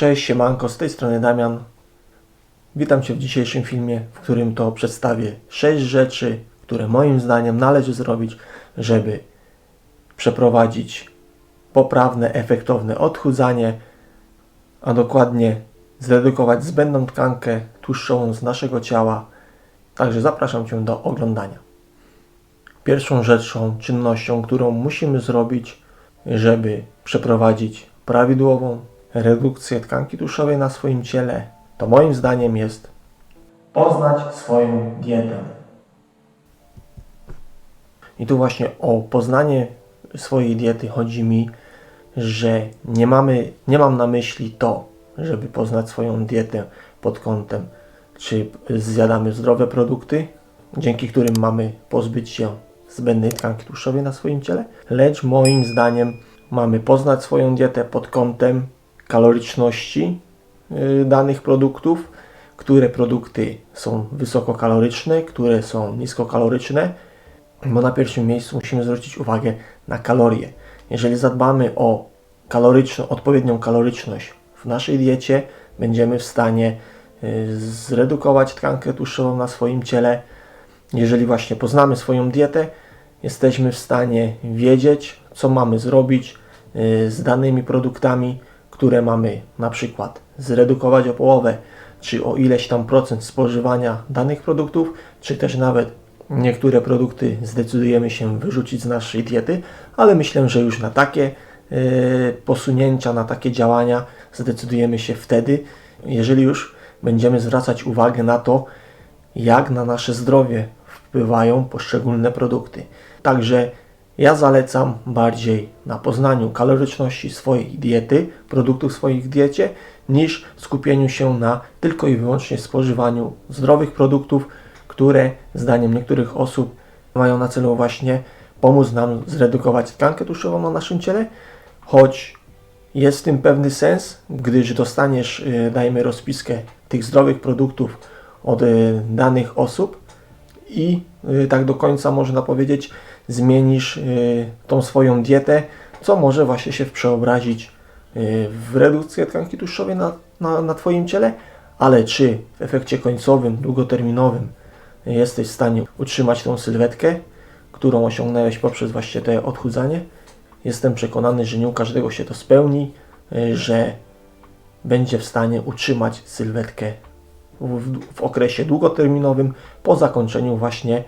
Cześć, siemanko, z tej strony Damian. Witam Cię w dzisiejszym filmie, w którym to przedstawię 6 rzeczy, które moim zdaniem należy zrobić, żeby przeprowadzić poprawne, efektowne odchudzanie, a dokładnie zredukować zbędną tkankę tłuszczową z naszego ciała. Także zapraszam Cię do oglądania. Pierwszą rzeczą, czynnością, którą musimy zrobić, żeby przeprowadzić prawidłową redukcję tkanki tłuszczowej na swoim ciele, to moim zdaniem jest poznać swoją dietę. I tu właśnie o poznanie swojej diety chodzi mi, że nie, mamy, nie mam na myśli to, żeby poznać swoją dietę pod kątem, czy zjadamy zdrowe produkty, dzięki którym mamy pozbyć się zbędnej tkanki tłuszczowej na swoim ciele, lecz moim zdaniem mamy poznać swoją dietę pod kątem kaloryczności y, danych produktów, które produkty są wysokokaloryczne, które są niskokaloryczne, bo na pierwszym miejscu musimy zwrócić uwagę na kalorie. Jeżeli zadbamy o kaloryczną, odpowiednią kaloryczność w naszej diecie, będziemy w stanie y, zredukować tkankę tłuszczową na swoim ciele. Jeżeli właśnie poznamy swoją dietę, jesteśmy w stanie wiedzieć, co mamy zrobić y, z danymi produktami, które mamy na przykład zredukować o połowę, czy o ileś tam procent spożywania danych produktów, czy też nawet niektóre produkty zdecydujemy się wyrzucić z naszej diety, ale myślę, że już na takie y, posunięcia, na takie działania zdecydujemy się wtedy, jeżeli już będziemy zwracać uwagę na to, jak na nasze zdrowie wpływają poszczególne produkty. Także ja zalecam bardziej na poznaniu kaloryczności swojej diety, produktów w swoich diecie, niż skupieniu się na tylko i wyłącznie spożywaniu zdrowych produktów, które zdaniem niektórych osób mają na celu właśnie pomóc nam zredukować tkankę tłuszczową na naszym ciele, choć jest w tym pewny sens, gdyż dostaniesz, y, dajmy rozpiskę tych zdrowych produktów od y, danych osób i y, tak do końca można powiedzieć, zmienisz tą swoją dietę, co może właśnie się przeobrazić w redukcję tkanki tłuszczowej na, na, na Twoim ciele, ale czy w efekcie końcowym, długoterminowym jesteś w stanie utrzymać tą sylwetkę, którą osiągnąłeś poprzez właśnie to odchudzanie? Jestem przekonany, że nie u każdego się to spełni, że będzie w stanie utrzymać sylwetkę w, w okresie długoterminowym po zakończeniu właśnie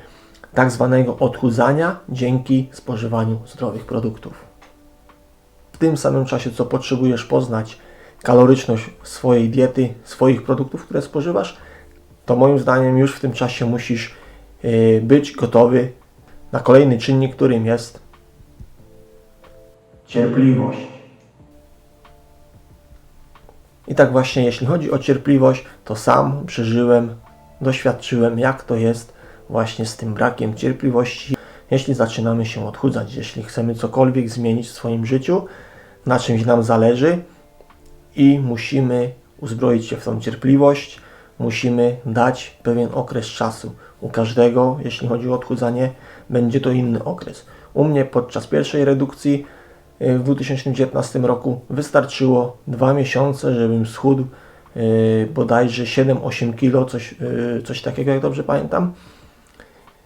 tak zwanego odchudzania dzięki spożywaniu zdrowych produktów. W tym samym czasie, co potrzebujesz poznać kaloryczność swojej diety, swoich produktów, które spożywasz, to moim zdaniem już w tym czasie musisz yy, być gotowy na kolejny czynnik, którym jest cierpliwość. I tak właśnie, jeśli chodzi o cierpliwość, to sam przeżyłem, doświadczyłem, jak to jest właśnie z tym brakiem cierpliwości, jeśli zaczynamy się odchudzać, jeśli chcemy cokolwiek zmienić w swoim życiu, na czymś nam zależy i musimy uzbroić się w tą cierpliwość, musimy dać pewien okres czasu. U każdego, jeśli chodzi o odchudzanie, będzie to inny okres. U mnie podczas pierwszej redukcji y, w 2019 roku wystarczyło dwa miesiące, żebym schudł yy, bodajże 7-8 kg, coś, yy, coś takiego, jak dobrze pamiętam.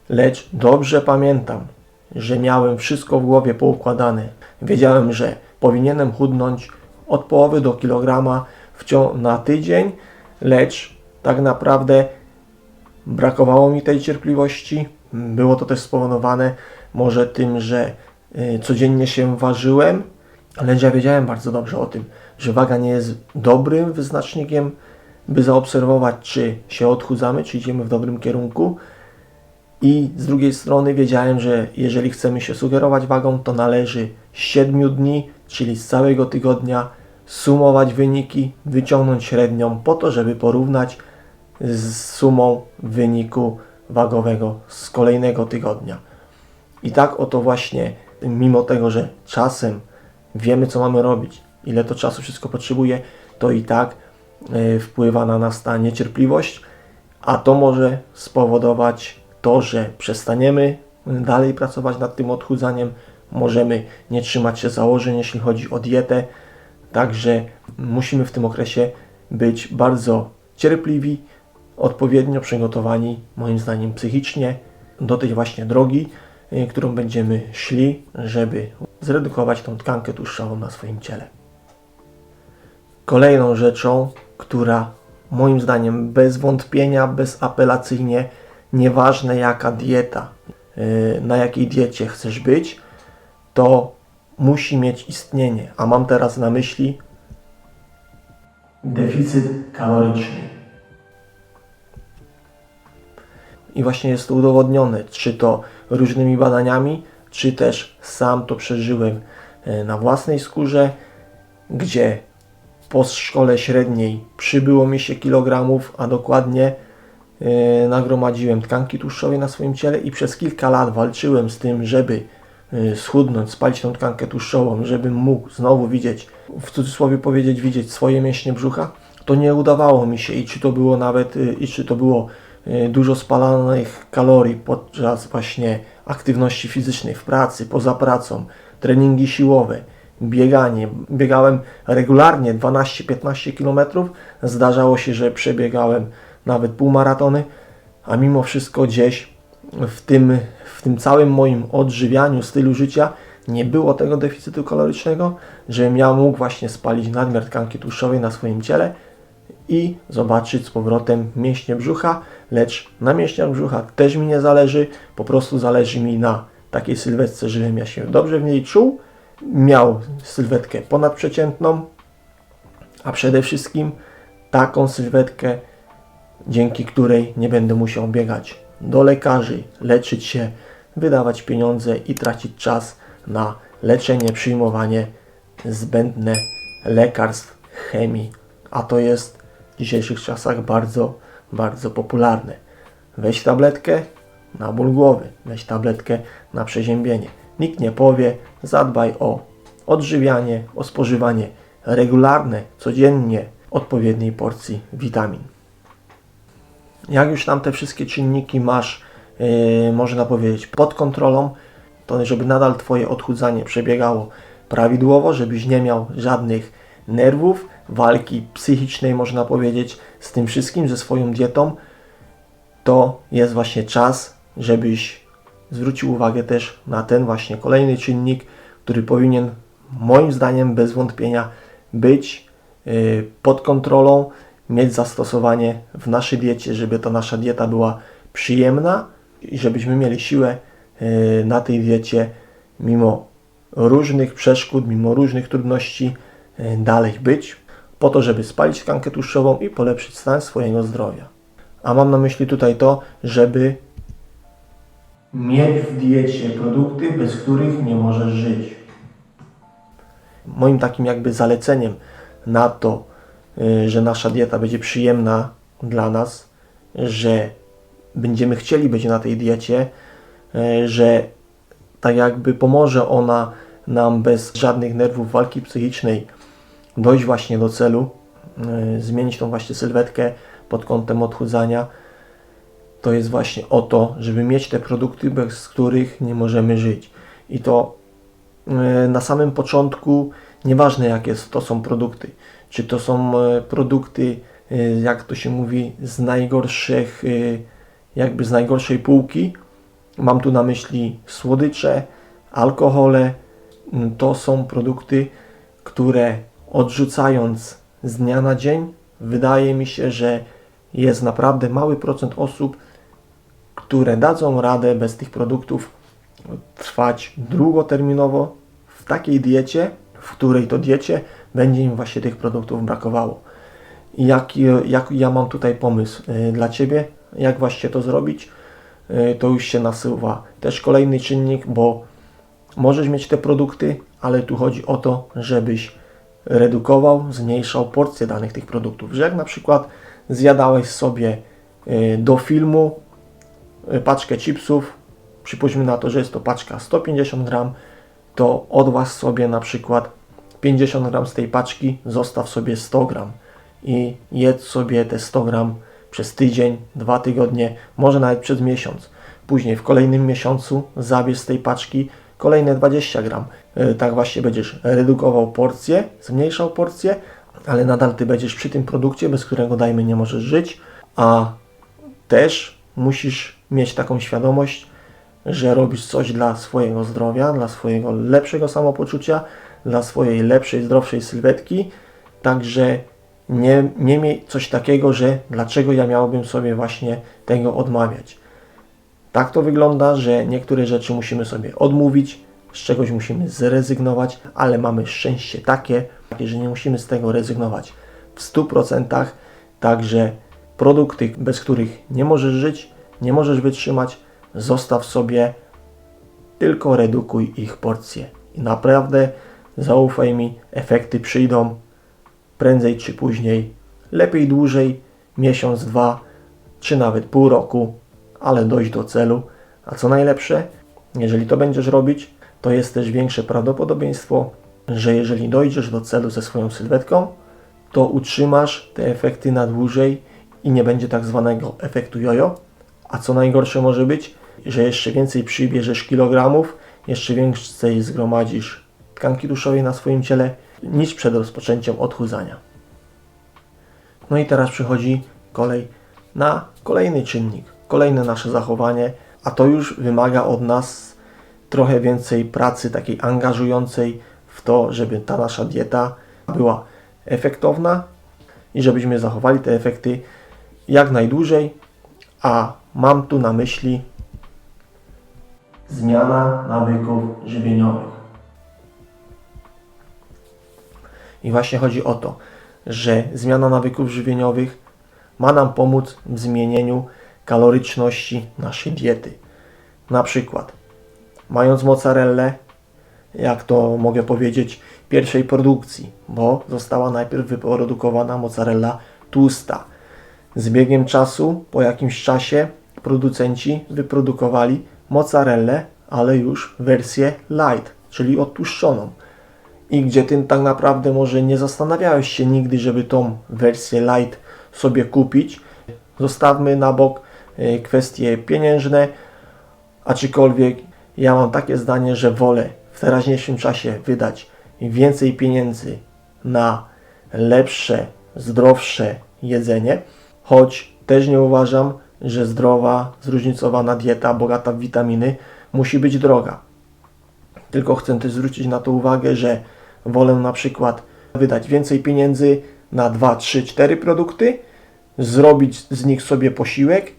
Lecz dobrze pamiętam, że miałem wszystko w głowie poukładane. Wiedziałem, że powinienem chudnąć od połowy do kilograma w ciągu na tydzień, lecz tak naprawdę brakowało mi tej cierpliwości. Było to też spowodowane może tym, że y, codziennie się ważyłem, lecz ja wiedziałem bardzo dobrze o tym, że waga nie jest dobrym wyznacznikiem, by zaobserwować, czy się odchudzamy, czy idziemy w dobrym kierunku. I z drugiej strony wiedziałem, że jeżeli chcemy się sugerować wagą, to należy 7 dni, czyli z całego tygodnia, sumować wyniki, wyciągnąć średnią, po to, żeby porównać z sumą wyniku wagowego z kolejnego tygodnia. I tak oto właśnie, mimo tego, że czasem wiemy, co mamy robić, ile to czasu wszystko potrzebuje, to i tak y, wpływa na nas ta niecierpliwość, a to może spowodować to, że przestaniemy dalej pracować nad tym odchudzaniem, możemy nie trzymać się założeń, jeśli chodzi o dietę, Także musimy w tym okresie być bardzo cierpliwi, odpowiednio przygotowani, moim zdaniem psychicznie, do tej właśnie drogi, y, którą będziemy szli, żeby zredukować tą tkankę tłuszczową na swoim ciele. Kolejną rzeczą, która moim zdaniem bez wątpienia, bezapelacyjnie, nieważne jaka dieta, y, na jakiej diecie chcesz być, to musi mieć istnienie. A mam teraz na myśli deficyt kaloryczny. I właśnie jest to udowodnione, czy to różnymi badaniami, czy też sam to przeżyłem e, na własnej skórze, gdzie po szkole średniej przybyło mi się kilogramów, a dokładnie nagromadziłem tkanki tłuszczowej na swoim ciele i przez kilka lat walczyłem z tym, żeby e, schudnąć, spalić tą tkankę tłuszczową, żebym mógł znowu widzieć, w cudzysłowie powiedzieć, widzieć swoje mięśnie brzucha, to nie udawało mi się i czy to było nawet, y, i czy to było dużo spalanych kalorii podczas właśnie aktywności fizycznej w pracy, poza pracą, treningi siłowe, bieganie. Biegałem regularnie 12-15 km. Zdarzało się, że przebiegałem nawet półmaratony, a mimo wszystko gdzieś w tym, w tym całym moim odżywianiu, stylu życia nie było tego deficytu kalorycznego, żebym ja mógł właśnie spalić nadmiar tkanki tłuszczowej na swoim ciele i zobaczyć z powrotem mięśnie brzucha, lecz na mięśniach brzucha też mi nie zależy, po prostu zależy mi na takiej sylwetce, żebym ja się dobrze w niej czuł, miał sylwetkę ponadprzeciętną, a przede wszystkim taką sylwetkę, dzięki której nie będę musiał biegać do lekarzy, leczyć się, wydawać pieniądze i tracić czas na leczenie, przyjmowanie zbędne lekarstw, chemii, a to jest w dzisiejszych czasach bardzo, bardzo popularne. Weź tabletkę na ból głowy, weź tabletkę na przeziębienie. Nikt nie powie, zadbaj o odżywianie, o spożywanie regularne, codziennie odpowiedniej porcji witamin. Jak już tam te wszystkie czynniki masz, yy, można powiedzieć, pod kontrolą, to żeby nadal Twoje odchudzanie przebiegało prawidłowo, żebyś nie miał żadnych nerwów, walki psychicznej, można powiedzieć, z tym wszystkim, ze swoją dietą, to jest właśnie czas, żebyś zwrócił uwagę też na ten właśnie kolejny czynnik, który powinien moim zdaniem bez wątpienia być y, pod kontrolą, mieć zastosowanie w naszej diecie, żeby ta nasza dieta była przyjemna i żebyśmy mieli siłę y, na tej diecie mimo różnych przeszkód, mimo różnych trudności y, dalej być, po to, żeby spalić tkankę tłuszczową i polepszyć stan swojego zdrowia. A mam na myśli tutaj to, żeby mieć w diecie produkty, bez których nie możesz żyć. Moim takim jakby zaleceniem na to, że nasza dieta będzie przyjemna dla nas, że będziemy chcieli być na tej diecie, y, że tak jakby pomoże ona nam bez żadnych nerwów walki psychicznej dojść właśnie do celu, y, zmienić tą właśnie sylwetkę pod kątem odchudzania, to jest właśnie o to, żeby mieć te produkty, bez których nie możemy żyć. I to y, na samym początku, nieważne jakie to są produkty, czy to są y, produkty, jak to się mówi, z najgorszych, jakby z najgorszej półki, mam tu na myśli słodycze, alkohole, to są produkty, które odrzucając z dnia na dzień, wydaje mi się, że jest naprawdę mały procent osób, które dadzą radę bez tych produktów trwać długoterminowo w takiej diecie, w której to diecie będzie im właśnie tych produktów brakowało. I jaki, jak ja mam tutaj pomysł y, dla Ciebie, jak właśnie to zrobić, y, to już się nasuwa też kolejny czynnik, bo możesz mieć te produkty, ale tu chodzi o to, żebyś redukował, zmniejszał porcję danych tych produktów. Że jak na przykład zjadałeś sobie y, do filmu paczkę chipsów, przypuśćmy na to, że jest to paczka 150 gram, to odważ sobie na przykład 50 gram z tej paczki, zostaw sobie 100 gram i jedz sobie te 100 gram przez tydzień, dwa tygodnie, może nawet przez miesiąc. Później w kolejnym miesiącu zabierz z tej paczki kolejne 20 gram. y, tak właśnie będziesz redukował porcję, zmniejszał porcję, ale nadal ty będziesz przy tym produkcie, bez którego dajmy nie możesz żyć, a też musisz mieć taką świadomość, że robisz coś dla swojego zdrowia, dla swojego lepszego samopoczucia, dla swojej lepszej, zdrowszej sylwetki. Także nie, nie miej coś takiego, że dlaczego ja miałbym sobie właśnie tego odmawiać. Tak to wygląda, że niektóre rzeczy musimy sobie odmówić, z czegoś musimy zrezygnować, ale mamy szczęście takie, że nie musimy z tego rezygnować w 100%. Także produkty, bez których nie możesz żyć, nie możesz wytrzymać, zostaw sobie, tylko redukuj ich porcje. I naprawdę zaufaj mi, efekty przyjdą prędzej czy później, lepiej dłużej, miesiąc, dwa, czy nawet pół roku, ale dojść do celu. A co najlepsze, jeżeli to będziesz robić, to jest też większe prawdopodobieństwo, że jeżeli dojdziesz do celu ze swoją sylwetką, to utrzymasz te efekty na dłużej i nie będzie tak zwanego efektu jojo. A co najgorsze może być, że jeszcze więcej przybierzesz kilogramów, jeszcze więcej zgromadzisz tkanki tłuszczowej na swoim ciele niż przed rozpoczęciem odchudzania. No i teraz przychodzi kolej na kolejny czynnik, kolejne nasze zachowanie, a to już wymaga od nas trochę więcej pracy takiej angażującej w to, żeby ta nasza dieta była efektowna i żebyśmy zachowali te efekty jak najdłużej, a mam tu na myśli zmiana nawyków żywieniowych. I właśnie chodzi o to, że zmiana nawyków żywieniowych ma nam pomóc w zmienieniu kaloryczności naszej diety. Na przykład, mając mozzarellę, jak to mogę powiedzieć, pierwszej produkcji, bo została najpierw wyprodukowana mozzarella tłusta. Z biegiem czasu, po jakimś czasie, producenci wyprodukowali mozzarellę, ale już wersję light, czyli odtłuszczoną. I gdzie ty tak naprawdę może nie zastanawiałeś się nigdy, żeby tą wersję light sobie kupić. Zostawmy na bok e, kwestie pieniężne, aczkolwiek ja mam takie zdanie, że wolę w teraźniejszym czasie wydać więcej pieniędzy na lepsze, zdrowsze jedzenie, choć też nie uważam, że zdrowa, zróżnicowana dieta bogata w witaminy musi być droga. Tylko chcę też zwrócić na to uwagę, że wolę na przykład wydać więcej pieniędzy na 2, 3, 4 produkty, zrobić z nich sobie posiłek,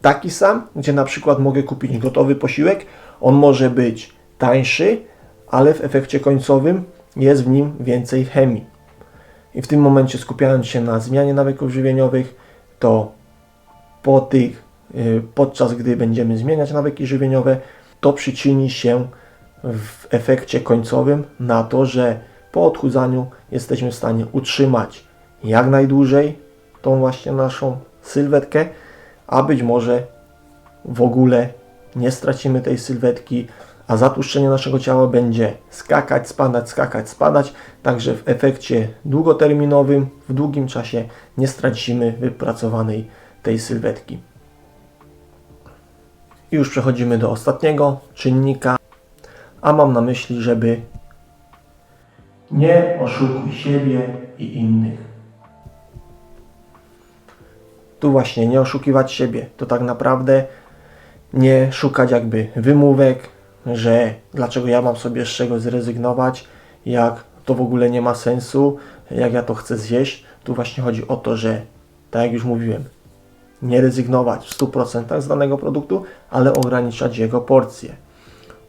taki sam, gdzie na przykład mogę kupić gotowy posiłek. On może być tańszy, ale w efekcie końcowym jest w nim więcej chemii. I w tym momencie skupiając się na zmianie nawyków żywieniowych, to po tych, y, podczas gdy będziemy zmieniać nawyki żywieniowe, to przyczyni się w efekcie końcowym na to, że po odchudzaniu jesteśmy w stanie utrzymać jak najdłużej tą właśnie naszą sylwetkę, a być może w ogóle nie stracimy tej sylwetki, a zatłuszczenie naszego ciała będzie skakać, spadać, skakać, spadać, także w efekcie długoterminowym, w długim czasie nie stracimy wypracowanej tej sylwetki. I już przechodzimy do ostatniego czynnika, a mam na myśli, żeby nie oszukuj siebie i innych. Tu właśnie nie oszukiwać siebie, to tak naprawdę nie szukać jakby wymówek, że dlaczego ja mam sobie z czegoś zrezygnować, jak to w ogóle nie ma sensu, jak ja to chcę zjeść. Tu właśnie chodzi o to, że tak jak już mówiłem, nie rezygnować w 100% z danego produktu, ale ograniczać jego porcje.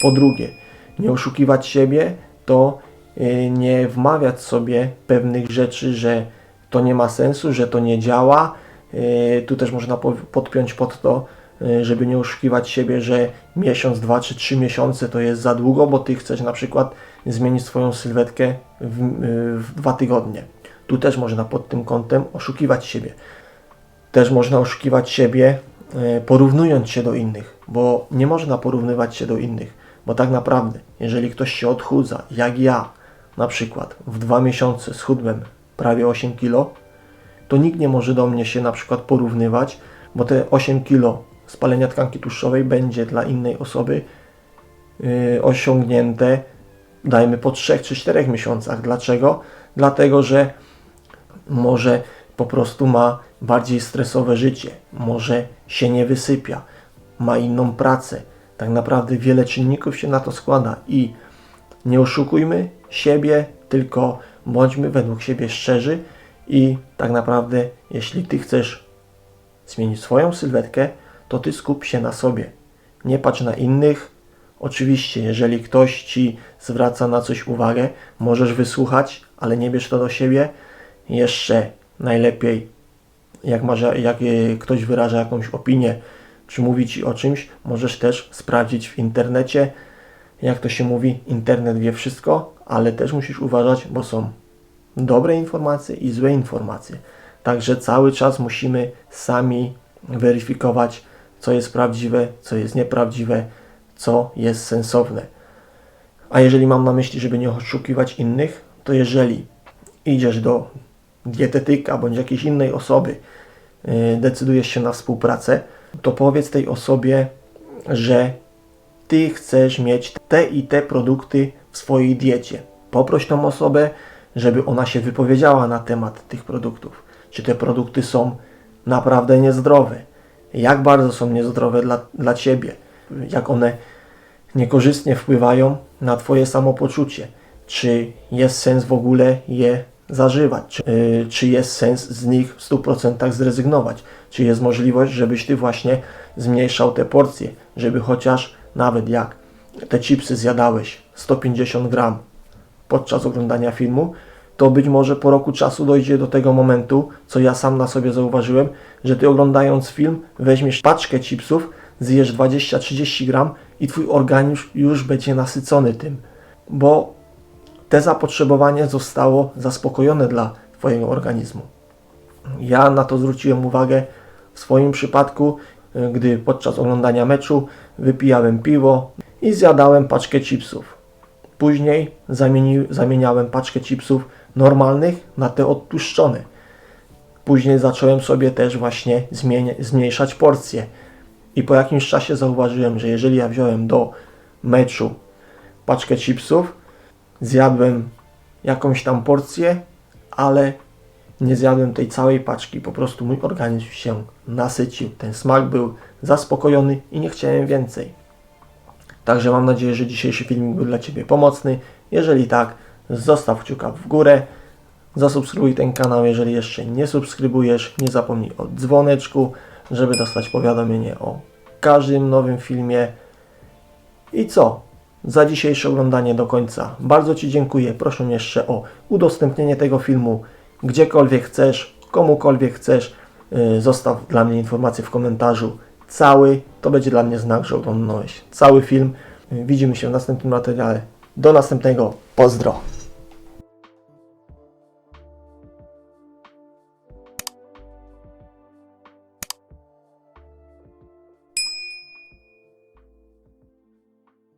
Po drugie, nie oszukiwać siebie, to y, nie wmawiać sobie pewnych rzeczy, że to nie ma sensu, że to nie działa. Y, tu też można podpiąć pod to, y, żeby nie oszukiwać siebie, że miesiąc, dwa czy trzy miesiące to jest za długo, bo Ty chcesz na przykład zmienić swoją sylwetkę w, w dwa tygodnie. Tu też można pod tym kątem oszukiwać siebie. Też można oszukiwać siebie, porównując się do innych, bo nie można porównywać się do innych bo tak naprawdę, jeżeli ktoś się odchudza, jak ja, na przykład w dwa miesiące schudłem prawie 8 kg, to nikt nie może do mnie się na przykład porównywać, bo te 8 kg spalenia tkanki tłuszczowej będzie dla innej osoby yy, osiągnięte dajmy po 3 czy 4 miesiącach. Dlaczego? Dlatego, że może po prostu ma bardziej stresowe życie, może się nie wysypia, ma inną pracę. Tak naprawdę wiele czynników się na to składa i nie oszukujmy siebie, tylko bądźmy według siebie szczerzy i tak naprawdę, jeśli ty chcesz zmienić swoją sylwetkę, to ty skup się na sobie. Nie patrz na innych. Oczywiście, jeżeli ktoś ci zwraca na coś uwagę, możesz wysłuchać, ale nie bierz to do siebie. Jeszcze najlepiej, jak, masz, jak ktoś wyraża jakąś opinię, czy mówi ci o czymś, możesz też sprawdzić w internecie. Jak to się mówi, internet wie wszystko, ale też musisz uważać, bo są dobre informacje i złe informacje. Także cały czas musimy sami weryfikować, co jest prawdziwe, co jest nieprawdziwe, co jest sensowne. A jeżeli mam na myśli, żeby nie oszukiwać innych, to jeżeli idziesz do dietetyka bądź jakiejś innej osoby, yy, decydujesz się na współpracę, to powiedz tej osobie, że ty chcesz mieć te i te produkty w swojej diecie. Poproś tą osobę, żeby ona się wypowiedziała na temat tych produktów. Czy te produkty są naprawdę niezdrowe? Jak bardzo są niezdrowe dla, dla ciebie? Jak one niekorzystnie wpływają na twoje samopoczucie? Czy jest sens w ogóle je zażywać? Czy, yy, czy jest sens z nich w 100% zrezygnować? Czy jest możliwość, żebyś ty właśnie zmniejszał te porcje, żeby chociaż nawet jak te chipsy zjadałeś 150 gram podczas oglądania filmu, to być może po roku czasu dojdzie do tego momentu, co ja sam na sobie zauważyłem, że ty oglądając film weźmiesz paczkę chipsów, zjesz 20-30 gram i twój organizm już będzie nasycony tym, bo te zapotrzebowanie zostało zaspokojone dla twojego organizmu. Ja na to zwróciłem uwagę w swoim przypadku, gdy podczas oglądania meczu wypijałem piwo i zjadałem paczkę chipsów. Później zamieni, zamieniałem paczkę chipsów normalnych na te odtłuszczone. Później zacząłem sobie też właśnie zmniejszać porcje. I po jakimś czasie zauważyłem, że jeżeli ja wziąłem do meczu paczkę chipsów, zjadłem jakąś tam porcję, ale nie zjadłem tej całej paczki. Po prostu mój organizm się nasycił. Ten smak był zaspokojony i nie chciałem więcej. Także mam nadzieję, że dzisiejszy filmik był dla Ciebie pomocny. Jeżeli tak, zostaw kciuka w górę. Zasubskrybuj ten kanał, jeżeli jeszcze nie subskrybujesz. Nie zapomnij o dzwoneczku, żeby dostać powiadomienie o każdym nowym filmie. I co? Za dzisiejsze oglądanie do końca bardzo Ci dziękuję. Proszę jeszcze o udostępnienie tego filmu gdziekolwiek chcesz, komukolwiek chcesz. Yy, Zostaw dla mnie informację w komentarzu. Cały, to będzie dla mnie znak, że oglądałeś cały film. Yy, Widzimy się w następnym materiale. Do następnego. Pozdro.